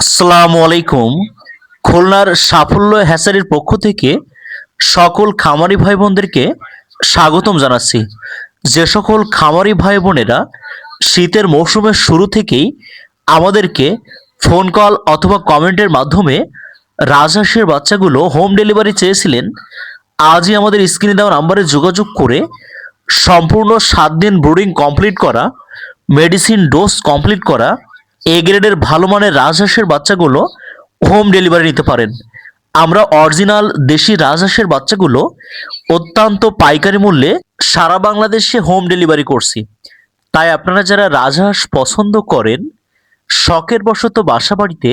আসসালামু আলাইকুম। খুলনার সাফল্য হ্যাসারির পক্ষ থেকে সকল খামারি ভাই বোনদেরকে স্বাগতম জানাচ্ছি। যে সকল খামারি ভাই বোনেরা শীতের মৌসুমের শুরু থেকেই আমাদেরকে ফোন কল অথবা কমেন্টের মাধ্যমে রাজহাঁসের বাচ্চাগুলো হোম ডেলিভারি চেয়েছিলেন। আজই আমাদের স্ক্রিনে দেওয়া নাম্বারে যোগাযোগ করে সম্পূর্ণ সাত দিন ব্রুডিং কমপ্লিট করা মেডিসিন ডোজ কমপ্লিট করা এ গ্রেডের ভালো মানের রাজহাঁসের বাচ্চাগুলো হোম ডেলিভারি নিতে পারেন। আমরা অরিজিনাল দেশি রাজহাঁসের বাচ্চাগুলো অত্যন্ত পাইকারি মূল্যে সারা বাংলাদেশে হোম ডেলিভারি করছি। তাই আপনারা যারা রাজহাঁস পছন্দ করেন, শখের বশত বাসা বাড়িতে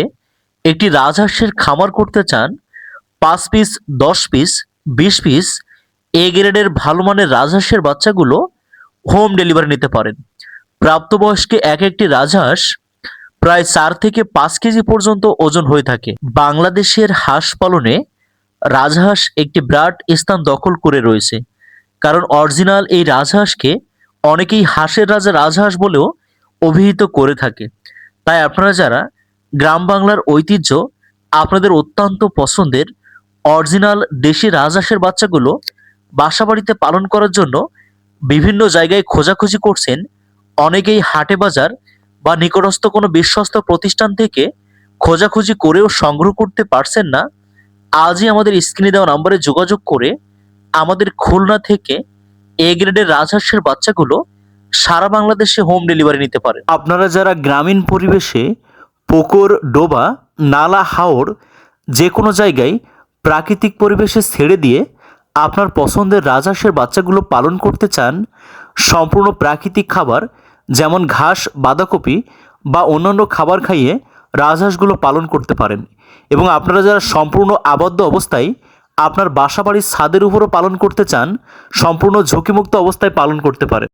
একটি রাজহাঁসের খামার করতে চান, পাঁচ পিস দশ পিস বিশ পিস এ গ্রেডের ভালো মানের রাজহাঁসের বাচ্চাগুলো হোম ডেলিভারি নিতে পারেন। প্রাপ্তবয়স্কে এক একটি রাজহাঁস প্রায় চার থেকে পাঁচ কেজি পর্যন্ত ওজন হয়ে থাকে। বাংলাদেশের হাঁস পালনে রাজহাঁস একটি বিরাট স্থান দখল করে রয়েছে। কারণ অরিজিনাল এই রাজহাঁসকে অনেকেই হাঁসের রাজা রাজহাঁস বলেও অভিহিত করে থাকে। তাই আপনারা যারা গ্রাম বাংলার ঐতিহ্য আপনাদের অত্যন্ত পছন্দের অরিজিনাল দেশি রাজহাঁসের বাচ্চাগুলো বাসা বাড়িতে পালন করার জন্য বিভিন্ন জায়গায় খোঁজাখুঁজি করছেন। অনেকেই হাটে বাজার বা নিকটস্থ কোনো বিশ্বস্ত প্রতিষ্ঠান থেকে খোঁজাখুঁজি করেও সংগ্রহ করতে পারছেন না, আজই আমাদের স্ক্রিনে দেওয়া নম্বরে যোগাযোগ করে আমাদের খুলনা থেকে এ গ্রেডের রাজহাঁসের বাচ্চাগুলো সারা বাংলাদেশে হোম ডেলিভারি নিতে পারে। আপনারা যারা গ্রামীণ পরিবেশে পুকুর ডোবা, নালা, হাওর যে কোনো জায়গায় প্রাকৃতিক পরিবেশে ছেড়ে দিয়ে আপনার পছন্দের রাজহাঁসের বাচ্চাগুলো পালন করতে চান, সম্পূর্ণ প্রাকৃতিক খাবার যেমন ঘাস, বাঁধাকপি বা অন্যান্য খাবার খাইয়ে রাজহাঁসগুলো পালন করতে পারেন। এবং আপনারা যারা সম্পূর্ণ আবদ্ধ অবস্থায় আপনার বাসা বাড়ির ছাদের উপরও পালন করতে চান, সম্পূর্ণ ঝুঁকিমুক্ত অবস্থায় পালন করতে পারেন।